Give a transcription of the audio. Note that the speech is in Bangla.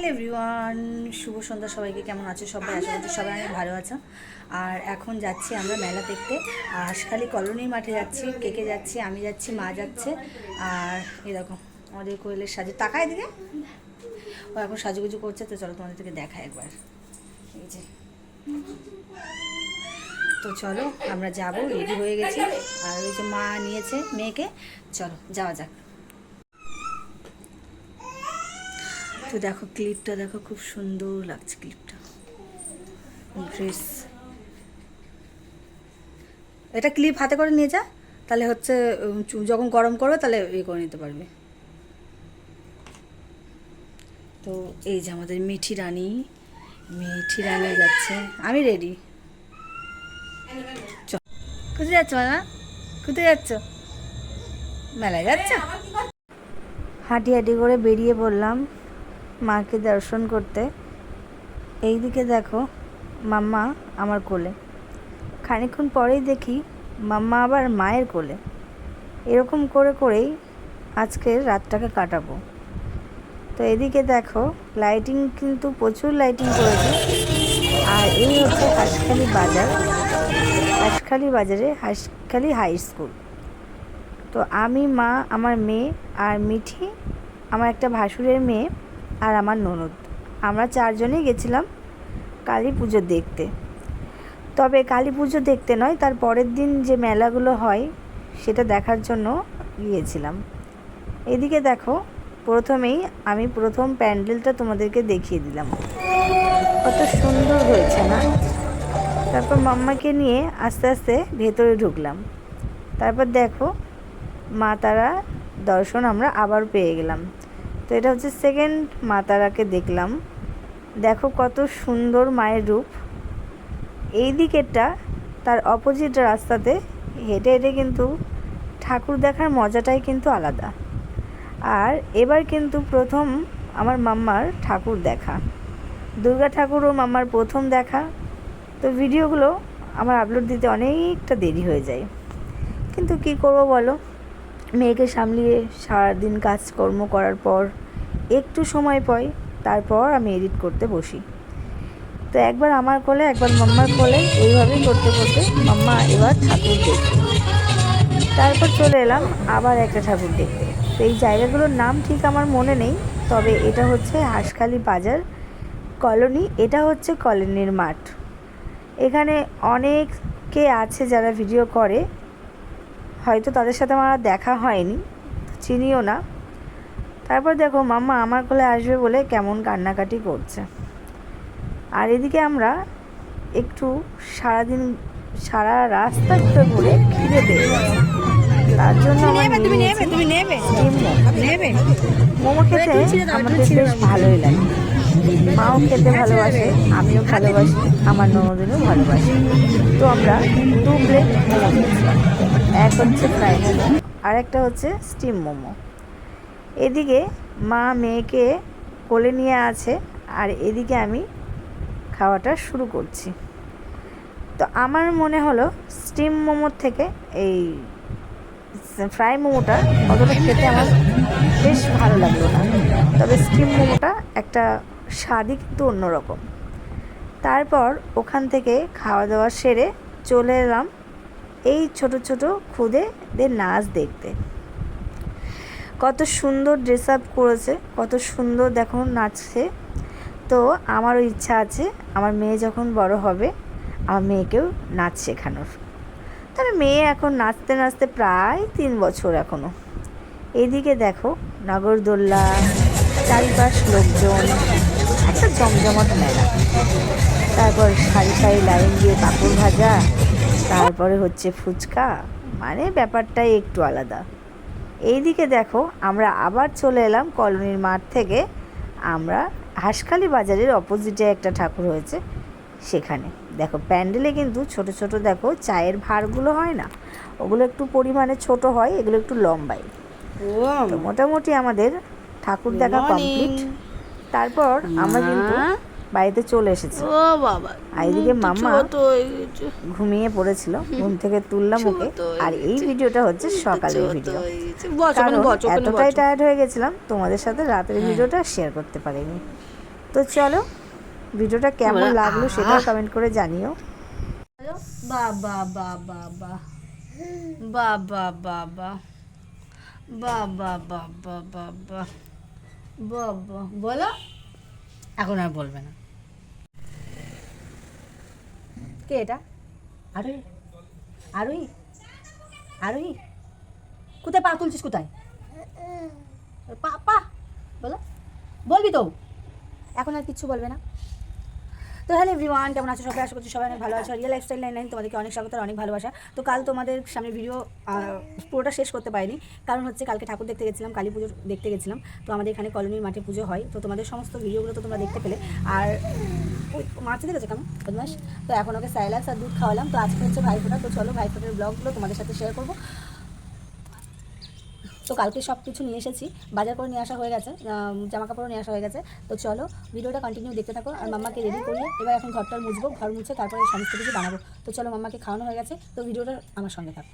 হ্যালো এভরিওয়ান, শুভ সন্ধ্যা সবাইকে। কেমন আছো সবাই? আশা করছি সবাই অনেক ভালো আছো। আর এখন যাচ্ছি আমরা মেলা দেখতে। আর হাঁসখালি কলোনির মাঠে যাচ্ছি, কে কে যাচ্ছি, আমি যাচ্ছি, মা যাচ্ছে। আর এরকম আমাদের কোয়েলের সাজু। তাকায় দিকে ও এখন সাজুগুজু করছে, তো চলো তোমাদেরকে দেখা একবার। এই যে। তো চলো, আমরা যাব রেডি হয়ে গেছি। আর ওই যে মা নিয়েছে মেয়েকে। চলো, যাওয়া যাক। তো দেখো ক্লিপটা দেখো খুব সুন্দর লাগছে ক্লিপটা ড্রেস এটা ক্লিপ হাতে করে নিয়ে যা, তাহলে হচ্ছে যখন গরম করবে, তাহলে ইয়ে করে নিতে পারবে। তো এই যে আমাদের মিঠি রানী মিঠি রানী যাচ্ছে। আমি রেডি কোথায় যাচ্ছ মামা? কোথায় যাচ্ছ? মেলায় যাচ্ছ? হাঁটি হাঁটি করে বেরিয়ে পড়লাম। মাকে দর্শন করতে। এই দিকে দেখো মাম্মা আমার কোলে। খানিকক্ষণ পরেই দেখি মাম্মা আবার মায়ের কোলে। এরকম করে করেই আজকের রাতটাকে কাটাবো। তো এদিকে দেখো লাইটিং কিন্তু প্রচুর লাইটিং করেছে। আর এই হচ্ছে হাঁসখালি বাজার। হাঁসখালি বাজারে হাঁসখালি হাই স্কুল। তো আমি, মা, আমার মেয়ে আর মিঠি, আমার একটা ভাসুরের মেয়ে আর আমার ননদ। আমরা চারজনেই গেছিলাম কালী পুজো দেখতে। তবে কালী পুজো দেখতে নয়, তার পরের দিন যে মেলাগুলো হয়, সেটা দেখার জন্য গিয়েছিলাম। এদিকে দেখো, প্রথমেই আমি প্রথম প্যান্ডেলটা তোমাদেরকে দেখিয়ে দিলাম। কত সুন্দর হয়েছে না? তারপর মাম্মাকে নিয়ে আস্তে আস্তে ভেতরে ঢুকলাম। তারপর দেখো, মা তারা দর্শন আমরা আবার পেয়ে গেলাম। তো এটা হচ্ছে সেকেন্ড মাতারাকে দেখলাম। দেখো কত সুন্দর মায়ের রূপ। এই দিকেরটা তার অপোজিট রাস্তাতে হেঁটে হেঁটে কিন্তু ঠাকুর দেখার মজাটাই কিন্তু আলাদা। আর এবার কিন্তু প্রথম আমার মাম্মার ঠাকুর দেখা। দুর্গা ঠাকুর ও মাম্মার প্রথম দেখা। তো ভিডিওগুলো আমার আপলোড দিতে অনেকটা দেরি হয়ে যায়। কিন্তু কি করব বলো? মেয়েকে সামলিয়ে সারাদিন কাজকর্ম করার পর একটু সময় পাই, তারপর আমি এডিট করতে বসি। তো একবার আমার কোলে, একবার মাম্মার কোলে এইভাবেই করতে করতে মাম্মা এবার ঠাকুর দেখবে তারপর চলে এলাম আবার একটা ঠাকুর দেখতে। তো এই জায়গাগুলোর নাম ঠিক আমার মনে নেই, তবে এটা হচ্ছে হাঁসখালি বাজার কলোনি, এটা হচ্ছে কলোনির মাঠ। এখানে অনেকে আছে যারা ভিডিও করে হয়তো তাদের সাথে আমার দেখা হয়নি চিনিও না। তারপর দেখো মাম্মা আমার কোলে আসবে বলে কেমন কান্নাকাটি করছে। আর এদিকে আমরা একটু সারাদিন সারা রাস্তা ঘুরে ঘুরে খিদে পেয়ে গেছে। তার জন্য মোমো খেতে আমাদের বেশ ভালোই লাগে। মাও খেতে ভালোবাসে, আমিও ভালোবাসি, আমার ননদিনও ভালোবাসি। তো আমরা দু প্লেট মোমো এক হচ্ছে ফ্রাই মোমো, আর একটা হচ্ছে স্টিম মোমো। এদিকে মা মেয়েকে কোলে নিয়ে আছে, আর এদিকে আমি খাওয়াটা শুরু করছি। তো আমার মনে হলো স্টিম মোমোর থেকে এই ফ্রাই মোমোটা অতটা খেতে আমার বেশ ভালো লাগল না। তবে স্টিম মোমোটা একটা স্বাদই কিন্তু অন্যরকম। তারপর ওখান থেকে খাওয়া দাওয়া সেরে চলে এলাম এই ছোট ছোট খুদেদের নাচ দেখতে। কত সুন্দর ড্রেস আপ করেছে, কত সুন্দর দেখো নাচছে। তো আমারও ইচ্ছা আছে, আমার মেয়ে যখন বড় হবে, আমার মেয়েকেও নাচ শেখানোর তবে মেয়ে এখন নাচতে নাচতে প্রায় তিন বছর এখনও এদিকে দেখো নগরদোল্লা। চারিপাশ লোকজন একটা জমজমাট মেলা। তারপর সারি সারি লাইন দিয়ে কাপড় ভাজা তারপরে হচ্ছে ফুচকা মানে ব্যাপারটাই একটু আলাদা। এইদিকে দেখো আমরা আবার চলে এলাম কলোনির মাঠ থেকে। আমরা হাঁসখালি বাজারের অপোজিটে একটা ঠাকুর হয়েছে সেখানে। দেখো প্যান্ডেলে কিন্তু ছোট ছোট দেখো চায়ের ভাঁড়গুলো হয় না। ওগুলো একটু পরিমাণে ছোট হয় এগুলো একটু লম্বাই মোটামুটি আমাদের ঠাকুর দেখা কমপ্লিট তারপর আমরা কিন্তু বাড়িতে চলে এসেছি। ও বাবা আর এদিকে হয়ে গেছে ঘুমিয়ে পড়েছিল ঘুম থেকে তুললাম ওকে। আর এই ভিডিওটা হচ্ছে সকালের ভিডিও। হয়ে কারণ এতটাই টায়ার্ড হয়ে গেছিলাম তোমাদের সাথে রাতের ভিডিওটা শেয়ার করতে পারিনি। তো চলো ভিডিওটা কেমন লাগল সেটা কমেন্ট করে জানিও। বা বা। বা বা বা বা বা বা। বলো। এখন আর বলবে না। কে এটা? আরোই আরোই আরোই কোথায় পা তুলছিস কোথায়? পা পা বলো। বলবি তো। এখন আর কিচ্ছু বলবে না। তো হ্যালো এভরিওয়ান কেমন আছো? সবাই আশা করছি সবাই অনেক ভালো আছো। রিয়েল লাইফস্টাইল নাইন নাইন তোমাদেরকে অনেক স্বাগত অনেক ভালোবাসা। তো কাল তোমাদের সামনে ভিডিও পুরোটা শেষ করতে পারিনি। কারণ হচ্ছে কালকে ঠাকুর দেখতে গেছিলাম, কালী পুজো দেখতে গেছিলাম। তো আমাদের এখানে কলোনির মাঠে পুজো হয়। তো তোমাদের সমস্ত ভিডিওগুলো তো তোমরা দেখতে পেলে। আর মাছ দেখেছ কেমন? বদমাস তো এখন ওকে সাইলাস আর দুধ খাওয়ালাম। তো আজকে হচ্ছে ভাইফোঁটা। তো চলো ভাইফোঁটার ব্লগগুলো তোমাদের সাথে শেয়ার করব। তো কালকে সব কিছু নিয়ে এসেছি। বাজার করে নিয়ে আসা হয়ে গেছে জামা কাপড়ও নিয়ে আসা হয়ে গেছে। তো চলো, ভিডিওটা কন্টিনিউ দেখতে থাকো আর মাম্মাকে রেডি করিয়ে এবার এখন ঘরটা মুছবো, ঘর মুছে তারপরে সমস্ত কিছু বানাবো। তো চলো মাম্মাকে খাওয়ানো হয়ে গেছে, তো ভিডিওটা আমার সঙ্গে থাকো।